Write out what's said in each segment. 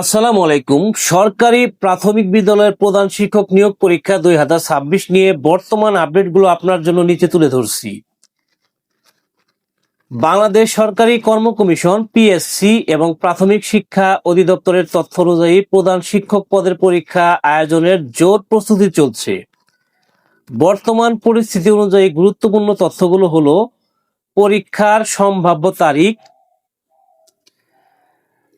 আসসালামু আলাইকুম। সরকারি প্রাথমিক বিদ্যালয়ের প্রধান শিক্ষক নিয়োগ পরীক্ষা দুই হাজার ছাব্বিশ নিয়ে বর্তমান আপডেটগুলো আপনার জন্য নিচে তুলে ধরছি। বাংলাদেশ সরকারি কর্ম কমিশন পিএসসি এবং প্রাথমিক শিক্ষা অধিদপ্তরের তথ্য অনুযায়ী প্রধান শিক্ষক পদের পরীক্ষা আয়োজনের জোর প্রস্তুতি চলছে। বর্তমান পরিস্থিতি অনুযায়ী গুরুত্বপূর্ণ তথ্যগুলো হলো, পরীক্ষার সম্ভাব্য তারিখ,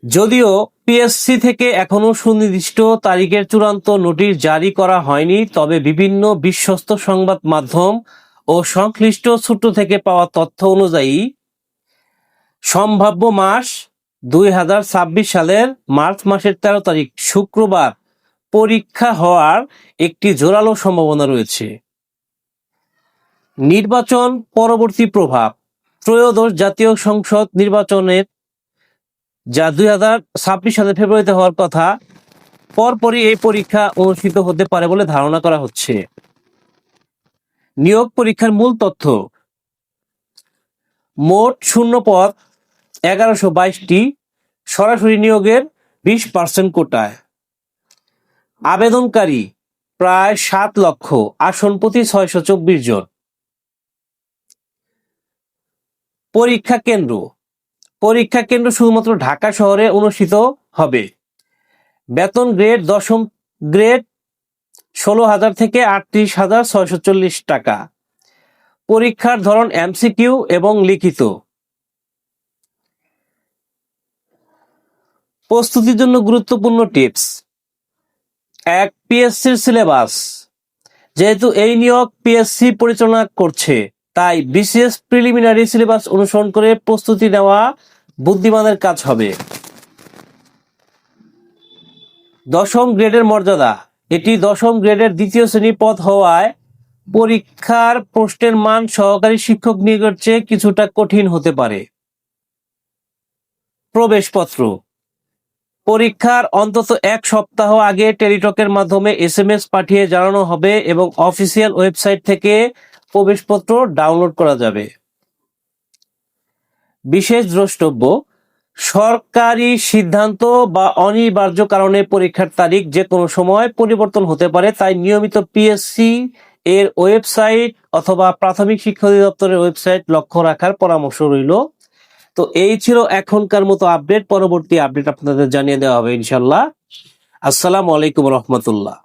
যদিও পিএসসি থেকে এখনও সুনির্দিষ্ট তারিখের চূড়ান্ত নোটিশ জারি করা হয়নি, তবে বিভিন্ন বিশ্বস্ত সংবাদ মাধ্যম ও সংশ্লিষ্ট সূত্র থেকে পাওয়া তথ্য অনুযায়ী, সম্ভাব্য মাস দুই হাজার ছাব্বিশ সালের মার্চ মাসের তেরো তারিখ শুক্রবার পরীক্ষা হওয়ার একটি জোরালো সম্ভাবনা রয়েছে। নির্বাচন পরবর্তী প্রভাব। ত্রয়োদশ জাতীয় সংসদ নির্বাচনের যা দুই হাজার ছাব্বিশ সালের ফেব্রুয়ারিতে হওয়ার কথা, পরপরই এই পরীক্ষা অনুষ্ঠিত হতে পারে বলে ধারণা করা হচ্ছে। নিয়োগ পরীক্ষার মূল তথ্য, মোট শূন্য পদ এগারোশো বাইশটি, সরাসরি নিয়োগের বিশ পার্সেন্ট কোটায়। আবেদনকারী প্রায় সাত লক্ষ, আসন প্রতি ছয়শো চব্বিশ জন। পরীক্ষা কেন্দ্র পরীক্ষা কেন্দ্র শুধুমাত্র ঢাকা শহরে অনুষ্ঠিত হবে। বেতন গ্রেড দশম গ্রেড ষোলো হাজার থেকে আটত্রিশ হাজার ছয়শো চল্লিশ টাকা। পরীক্ষার ধরন এমসিকিউ এবং লিখিত। প্রস্তুতির জন্য গুরুত্বপূর্ণ টিপস। এক পিএসসির সিলেবাস। যেহেতু এই নিয়োগ পিএসসি পরিচালনা করছে, তাই বিসিএস প্রিলিমিনারি সিলেবাস অনুসরণ করে প্রস্তুতি নেওয়া বুদ্ধিমানের কাজ হবে। দশম গ্রেডের মর্যাদা। এটি দশম গ্রেডের দ্বিতীয় শ্রেণি পদ হওয়ায় পরীক্ষার প্রশ্নের মান সহকারী শিক্ষক নিয়োগের চেয়ে কিছুটা কঠিন হতে পারে। প্রবেশপত্র। পরীক্ষার অন্তত এক সপ্তাহ আগে টেলিটকের মাধ্যমে এস এসএমএস পাঠিয়ে জানানো হবে এবং অফিসিয়াল ওয়েবসাইট থেকে প্রবেশপত্র ডাউনলোড করা যাবে। বিশেষ দ্রষ্টব্য, সরকারি সিদ্ধান্ত বা অনিবার্য কারণে পরীক্ষার তারিখ যে কোনো সময় পরিবর্তন হতে পারে, তাই নিয়মিত পিএসসি এর ওয়েবসাইট অথবা প্রাথমিক শিক্ষা অধিদপ্তরের ওয়েবসাইট লক্ষ্য রাখার পরামর্শ রইল। তো এই ছিল এখনকার মতো আপডেট, পরবর্তী আপডেট আপনাদের জানিয়ে দেওয়া হবে ইনশাল্লাহ আসসালামু আলাইকুম রহমতুল্লাহ।